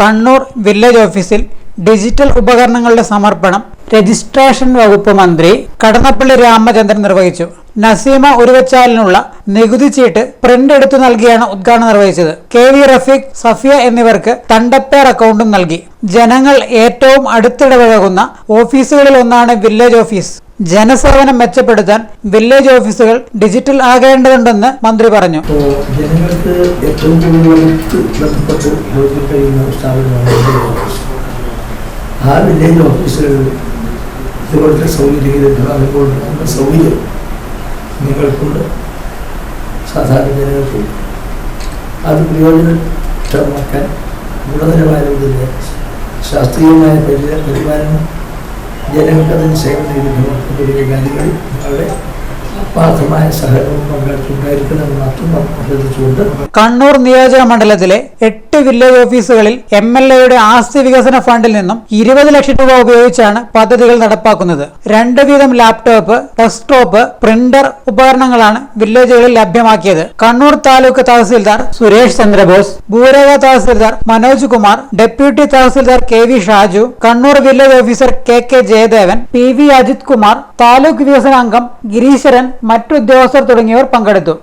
Kannur village ഓഫീസിൽ digital ഉപകരണങ്ങളുടെ സമർപ്പണം രജിസ്ട്രേഷൻ വകുപ്പ് മന്ത്രി കടന്നപ്പള്ളി രാമചന്ദ്രൻ നിർവഹിച്ചു. നസീമ ഉരുവച്ചാലിനുള്ള നികുതി ചീട്ട് പ്രിന്റ് എടുത്തു നൽകിയാണ് ഉദ്ഘാടനം നിർവഹിച്ചത്. കെ വി റഫീഖ് സഫിയ എന്നിവർക്ക് തണ്ടപ്പേർ അക്കൗണ്ടും നൽകി. ജനങ്ങൾ ഏറ്റവും അടുത്തിടപഴകുന്ന ഓഫീസുകളിൽ ഒന്നാണ് വില്ലേജ് ഓഫീസ്. ജനസേവനം മെച്ചപ്പെടുത്താൻ വില്ലേജ് ഓഫീസുകൾ ഡിജിറ്റൽ ആകേണ്ടതുണ്ടെന്ന് മന്ത്രി പറഞ്ഞു. ജനങ്ങൾക്ക് ഏറ്റവും കൂടുതൽ ശാസ്ത്രീയമായ പരിപാലനം ജനങ്ങൾക്ക് അതിന് സേവനം ലഭ്യമാക്കുന്ന തുടങ്ങിയ കാര്യങ്ങളിൽ നിങ്ങളുടെ ആത്മാർത്ഥമായ സഹകരണവും പങ്കാളിത്തമുണ്ടായിരിക്കണമെന്ന് മാത്രം കണ്ണൂർ നിയോജക മണ്ഡലത്തിലെ എട്ട് വില്ലേജ് ഓഫീസുകളിൽ എം എൽ എയുടെ ആസ്തി വികസന ഫണ്ടിൽ നിന്നും ഇരുപത് ലക്ഷം രൂപ ഉപയോഗിച്ചാണ് പദ്ധതികൾ നടപ്പാക്കുന്നത്. രണ്ട് വീതം ലാപ്ടോപ്പ് ഡെസ്ക്ടോപ്പ് പ്രിന്റർ ഉപകരണങ്ങളാണ് വില്ലേജുകളിൽ ലഭ്യമാക്കിയത്. Kannur taluk tahsildar Suresh Chandrabose ഭൂരേഖ tahsildar Manoj Kumar deputy tahsildar K V Shaju Kannur village officer K K Jayadevan P V Ajith Kumar taluk വികസന അംഗം ഗിരീശ്വരൻ മറ്റുദ്യോഗസ്ഥർ തുടങ്ങിയവർ പങ്കെടുത്തു.